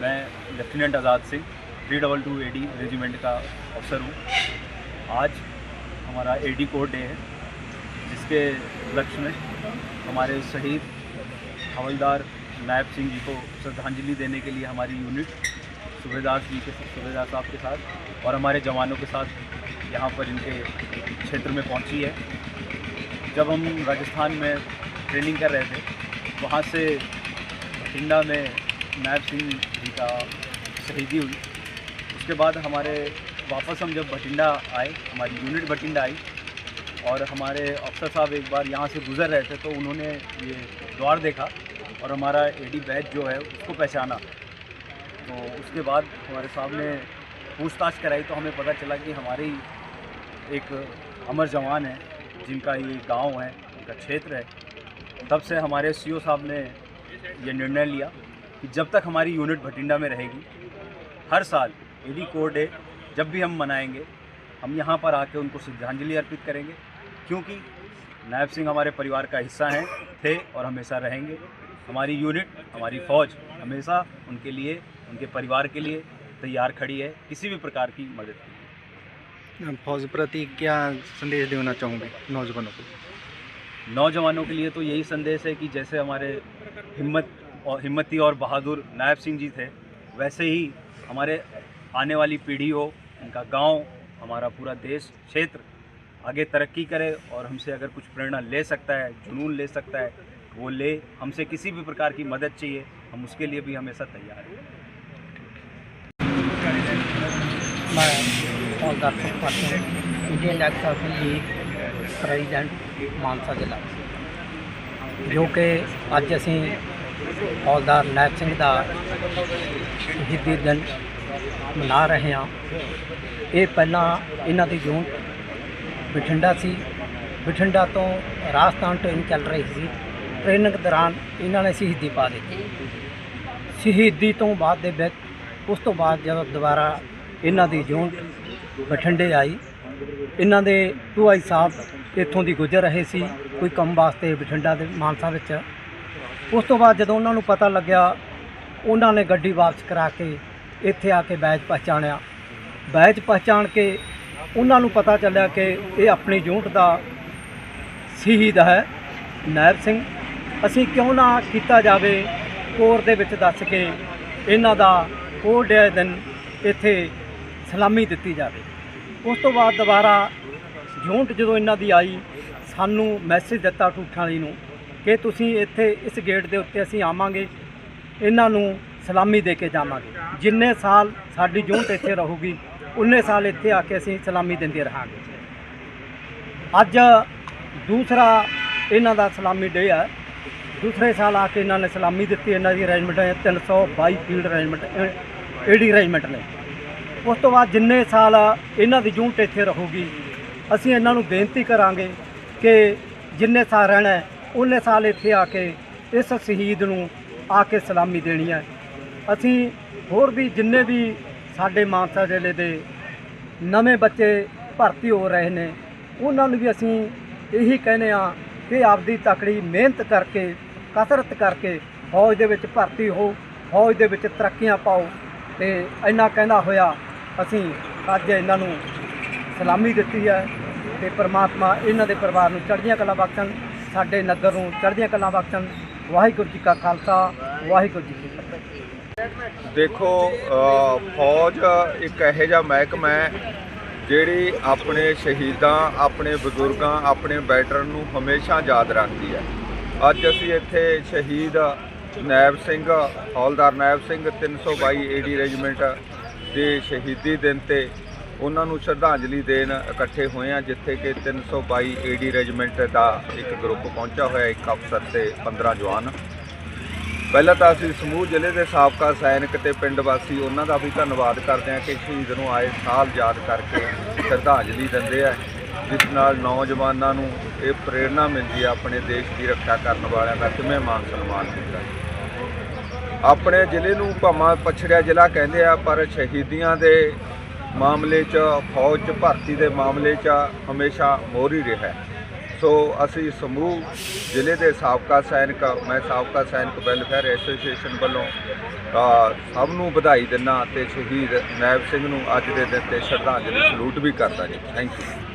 मैं lieutenant Azad Singh, three double two A D regiment का अफसर हूँ। आज हमारा ए डी कोर डे है, जिसके उपलक्ष्य में हमारे शहीद हवलदार नायब सिंह जी को श्रद्धांजलि देने के लिए हमारी यूनिट सूबेदार जी के, सूबेदार साहब के साथ और हमारे जवानों के साथ यहाँ पर इनके क्षेत्र में पहुँची है। जब हम राजस्थान में ट्रेनिंग कर रहे थे, वहाँ से बठिंडा में नायब सिंह जी का शहीदी हुई। उसके बाद हमारे वापस हम जब बठिंडा आए, हमारी यूनिट बठिंडा आई और हमारे अफसर साहब एक बार यहाँ से गुज़र रहे थे तो उन्होंने ये द्वार देखा और हमारा एडी बैच जो है उसको पहचाना। तो उसके बाद हमारे साहब ने पूछताछ कराई तो हमें पता चला कि हमारी एक अमर जवान है, जिनका ये गाँव है इनका क्षेत्र है। तब से हमारे सीओ साहब ने ये निर्णय लिया कि जब तक हमारी यूनिट भटिंडा में रहेगी हर साल एडी कोर डे जब भी हम मनाएँगे हम यहाँ पर आके उनको श्रद्धांजलि अर्पित करेंगे क्योंकि नायब सिंह हमारे परिवार का हिस्सा हैं थे और हमेशा रहेंगे। हमारी यूनिट हमारी फ़ौज हमेशा उनके लिए उनके परिवार के लिए तैयार खड़ी है किसी भी प्रकार की मदद के लिए। फौज प्रति क्या संदेश देना चाहूँगे नौजवानों को? नौजवानों के लिए तो यही संदेश है कि जैसे हमारे हिम्मत और हिम्मती और बहादुर नायब सिंह जी थे, वैसे ही हमारे आने वाली पीढ़ी हो, उनका गाँव, हमारा पूरा देश, क्षेत्र आगे तरक्की करे और हमसे अगर कुछ प्रेरणा ले सकता है, जुनून ले सकता है, वो ले। हमसे किसी भी प्रकार की मदद चाहिए, हम उसके लिए भी हमेशा तैयार हैं। मैं दर्शक इंडियन प्रेजिडेंट मानसा जिला। जो कि अज असी ਹੌਲਦਾਰ ਨੈਬ ਸਿੰਘ ਦਾ ਸ਼ਹੀਦੀ ਦਿਨ ਮਨਾ ਰਹੇ ਹਾਂ। ਇਹ ਪਹਿਲਾਂ ਇਹਨਾਂ ਦੀ ਜੂਨ ਬਠਿੰਡਾ ਸੀ। ਬਠਿੰਡਾ ਤੋਂ ਰਾਜਸਥਾਨ ਟ੍ਰੇਨ ਚੱਲ ਰਹੀ ਸੀ। ਟ੍ਰੇਨਿੰਗ ਦੌਰਾਨ ਇਹਨਾਂ ਨੇ ਸ਼ਹੀਦੀ ਪਾ ਦਿੱਤੀ। ਸ਼ਹੀਦੀ ਤੋਂ ਬਾਅਦ ਦੇ ਵਿੱਚ, ਉਸ ਤੋਂ ਬਾਅਦ ਜਦੋਂ ਦੁਬਾਰਾ ਇਹਨਾਂ ਦੀ ਜੂਨ ਬਠਿੰਡੇ ਆਈ, ਇਹਨਾਂ ਦੇ ਟੂਆਈ ਸਾਹਿਬ ਇੱਥੋਂ ਦੀ ਗੁਜ਼ਰ ਰਹੇ ਸੀ। ਕੋਈ ਕੰਮ ਵਾਸਤੇ ਬਠਿੰਡਾ ਦੇ ਮਾਨਸਾ ਵਿੱਚ ਉਸ ਤੋਂ ਬਾਅਦ ਜਦੋਂ ਉਹਨਾਂ ਨੂੰ ਪਤਾ ਲੱਗਿਆ, ਉਹਨਾਂ ਨੇ ਗੱਡੀ ਵਾਪਸ ਕਰਾ ਕੇ ਇੱਥੇ ਆ ਕੇ ਬੈਚ ਪਛਾਣਿਆ ਬੈਚ ਪਛਾਣ ਕੇ ਉਹਨਾਂ ਨੂੰ ਪਤਾ ਚੱਲਿਆ ਕਿ ਇਹ ਆਪਣੀ ਯੂਨਿਟ ਦਾ ਸ਼ਹੀਦ ਹੈ ਨਾਇਬ ਸਿੰਘ। ਅਸੀਂ ਕਿਉਂ ਨਾ ਕੀਤਾ ਜਾਵੇ, ਕੋਰ ਦੇ ਵਿੱਚ ਦੱਸ ਕੇ ਇਹਨਾਂ ਦਾ ਕੋਰ ਡੇ ਦਿਨ ਇੱਥੇ ਸਲਾਮੀ ਦਿੱਤੀ ਜਾਵੇ। ਉਸ ਤੋਂ ਬਾਅਦ ਦੁਬਾਰਾ ਯੂਨਿਟ ਜਦੋਂ ਇਹਨਾਂ ਦੀ ਆਈ, ਸਾਨੂੰ ਮੈਸੇਜ ਦਿੱਤਾ ਠੂਠਾਂ ਵਾਲੀ ਨੂੰ ਕਿ ਤੁਸੀਂ ਇੱਥੇ ਇਸ ਗੇਟ ਦੇ ਉੱਤੇ ਅਸੀਂ ਆਵਾਂਗੇ, ਇਹਨਾਂ ਨੂੰ ਸਲਾਮੀ ਦੇ ਕੇ ਜਾਵਾਂਗੇ। ਜਿੰਨੇ ਸਾਲ ਸਾਡੀ ਯੂਨਿਟ ਇੱਥੇ ਰਹੂਗੀ, ਉਨੇ ਸਾਲ ਇੱਥੇ ਆ ਕੇ ਅਸੀਂ ਸਲਾਮੀ ਦਿੰਦੇ ਰਹਾਂਗੇ। ਅੱਜ ਦੂਸਰਾ ਇਹਨਾਂ ਦਾ ਸਲਾਮੀ ਡੇ ਹੈ ਦੂਸਰੇ ਸਾਲ ਆ ਕੇ ਇਹਨਾਂ ਨੇ ਸਲਾਮੀ ਦਿੱਤੀ, ਇਹਨਾਂ ਦੀ ਅਰੇਂਜਮੈਂਟ ਹੈ 322 ਫੀਲਡ ਅਰੇਂਜਮੈਂਟ ਏਡੀ ਅਰੇਂਜਮੈਂਟ ਨੇ। ਉਸ ਤੋਂ ਬਾਅਦ ਜਿੰਨੇ ਸਾਲ ਇਹਨਾਂ ਦੀ ਯੂਨਿਟ ਇੱਥੇ ਰਹੂਗੀ, ਅਸੀਂ ਇਹਨਾਂ ਨੂੰ ਬੇਨਤੀ ਕਰਾਂਗੇ ਕਿ ਜਿੰਨੇ ਸਾਲ ਰਹਿਣਾ ਹੈ, ਉਨੇ ਸਾਲ ਇੱਥੇ ਆ ਕੇ ਇਸ ਸ਼ਹੀਦ ਨੂੰ ਆ ਕੇ ਸਲਾਮੀ ਦੇਣੀ ਹੈ। ਅਸੀਂ ਹੋਰ ਵੀ ਜਿੰਨੇ ਵੀ ਸਾਡੇ ਮਾਨਸਾ ਜ਼ਿਲ੍ਹੇ ਦੇ ਨਵੇਂ ਬੱਚੇ ਭਰਤੀ ਹੋ ਰਹੇ ਨੇ ਉਹਨਾਂ ਨੂੰ ਵੀ ਅਸੀਂ ਇਹੀ ਕਹਿੰਦੇ ਆ ਕਿ ਆਪਦੀ ਤਕੜੀ ਮਿਹਨਤ ਕਰਕੇ ਕਸਰਤ ਕਰਕੇ ਫੌਜ ਦੇ ਵਿੱਚ ਭਰਤੀ ਹੋ ਫੌਜ ਦੇ ਵਿੱਚ ਤਰੱਕੀਆਂ ਪਾਓ ਤੇ ਇੰਨਾ ਕਹਿੰਦਾ ਹੋਇਆ ਅਸੀਂ ਅੱਜ ਇਹਨਾਂ ਨੂੰ ਸਲਾਮੀ ਦਿੱਤੀ ਹੈ ਤੇ ਪ੍ਰਮਾਤਮਾ ਇਹਨਾਂ ਦੇ ਪਰਿਵਾਰ ਨੂੰ ਚੜ੍ਹਦੀਆਂ ਕਲਾ ਬਖਸ਼ਣ। ਸਾਡੇ ਨਗਰ ਨੂੰ ਚੜ੍ਹਦੀਆਂ ਕਲਾ ਬਖਸ਼ਣ ਵਾਹਿਗੁਰੂ ਜੀ ਕਾ ਖਾਲਸਾ, ਵਾਹਿਗੁਰੂ ਜੀ ਕੀ ਫਤਿਹ। ਦੇਖੋ ਫੌਜ ਇੱਕ ਇਹੋ ਜਿਹਾ ਮਹਿਕਮਾ ਹੈ ਜਿਹੜੀ ਆਪਣੇ ਸ਼ਹੀਦਾਂ, ਆਪਣੇ ਬਜ਼ੁਰਗਾਂ, ਆਪਣੇ ਬੈਟਰਨ ਨੂੰ ਹਮੇਸ਼ਾ ਯਾਦ ਰੱਖਦੀ ਹੈ। ਅੱਜ ਅਸੀਂ ਇੱਥੇ ਸ਼ਹੀਦ ਨੈਬ ਸਿੰਘ, ਹੌਲਦਾਰ ਨੈਬ ਸਿੰਘ 322 ਏਡੀ ਰੈਜੀਮੈਂਟ ਦੇ ਸ਼ਹੀਦੀ ਦਿਨ ਤੇ ਉਹਨਾਂ ਨੂੰ ਸ਼ਰਧਾਂਜਲੀ ਦੇਣ ਇਕੱਠੇ ਹੋਏ ਆ ਜਿੱਥੇ ਕਿ 322 ਏਡੀ ਰੈਜੀਮੈਂਟ ਦਾ ਇੱਕ ਗਰੁੱਪ ਪਹੁੰਚਾ ਹੋਇਆ, ਇੱਕ ਅਫਸਰ ਤੇ 15 ਜਵਾਨ। ਪਹਿਲਾਂ ਤਾਂ ਅਸੀਂ ਸਮੂਹ ਜ਼ਿਲ੍ਹੇ ਦੇ ਸਾਬਕਾ ਸੈਨਿਕ ਤੇ ਪਿੰਡ ਵਾਸੀ, ਉਹਨਾਂ ਦਾ ਵੀ ਧੰਨਵਾਦ ਕਰਦੇ ਹਾਂ ਕਿ ਸ਼ਹੀਦ ਨੂੰ ਆਏ ਸਾਲ ਯਾਦ ਕਰਕੇ ਸ਼ਰਧਾਂਜਲੀ ਦਿੰਦੇ ਆ, ਜਿਸ ਨਾਲ ਨੌਜਵਾਨਾਂ ਨੂੰ ਇਹ ਪ੍ਰੇਰਣਾ ਮਿਲਦੀ ਹੈ ਆਪਣੇ ਦੇਸ਼ ਦੀ ਰੱਖਿਆ ਕਰਨ ਵਾਲਿਆਂ ਦਾ ਕਿਵੇਂ ਮਾਨ ਸਨਮਾਨ ਕੀਤਾ ਆਪਣੇ ਜ਼ਿਲ੍ਹੇ ਨੂੰ ਭਾਵੇਂ ਪਛੜਿਆ ਜ਼ਿਲ੍ਹਾ ਕਹਿੰਦੇ ਆ, ਪਰ ਸ਼ਹੀਦੀਆਂ ਦੇ ਮਾਮਲੇ 'ਚ, ਫੌਜ 'ਚ, ਭਰਤੀ ਦੇ ਮਾਮਲੇ 'ਚ ਹਮੇਸ਼ਾ ਮੋਹਰੀ ਰਿਹਾ ਸੋ ਅਸੀਂ ਸਮੂਹ, ਜ਼ਿਲ੍ਹੇ ਦੇ ਸਾਬਕਾ ਸੈਨਿਕ, ਮੈਂ ਸਾਬਕਾ ਸੈਨਿਕ ਵੈਲਫੇਅਰ ਐਸੋਸੀਏਸ਼ਨ ਵੱਲੋਂ ਸਭ ਨੂੰ ਵਧਾਈ ਦਿੰਦਾ ਤੇ ਸ਼ਹੀਦ ਨੈਬ ਸਿੰਘ ਨੂੰ ਅੱਜ ਦੇ ਦਿਨ ਤੇ ਸ਼ਰਧਾਂਜਲੀ ਸਲੂਟ ਵੀ ਕਰਦਾ ਜੀ। Thank you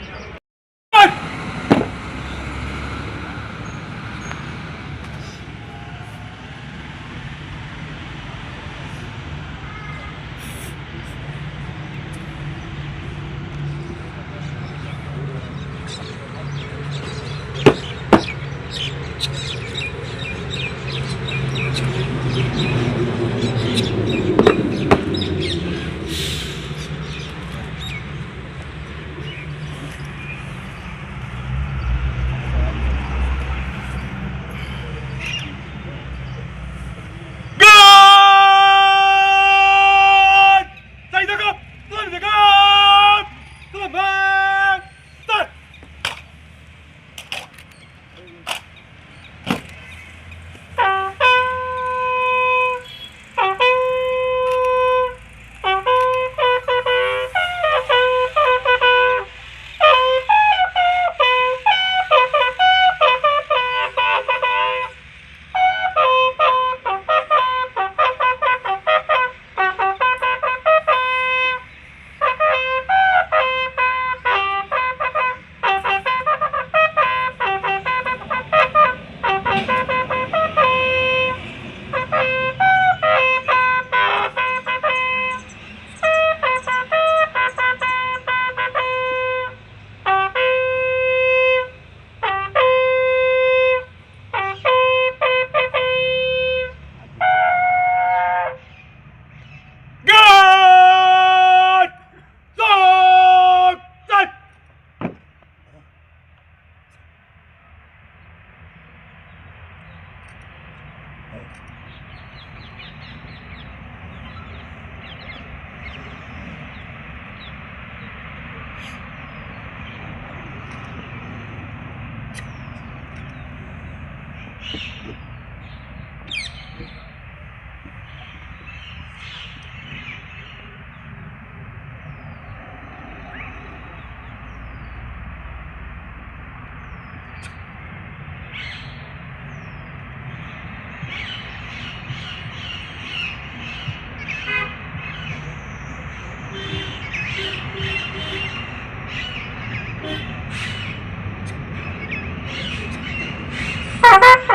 much. ¡Ah!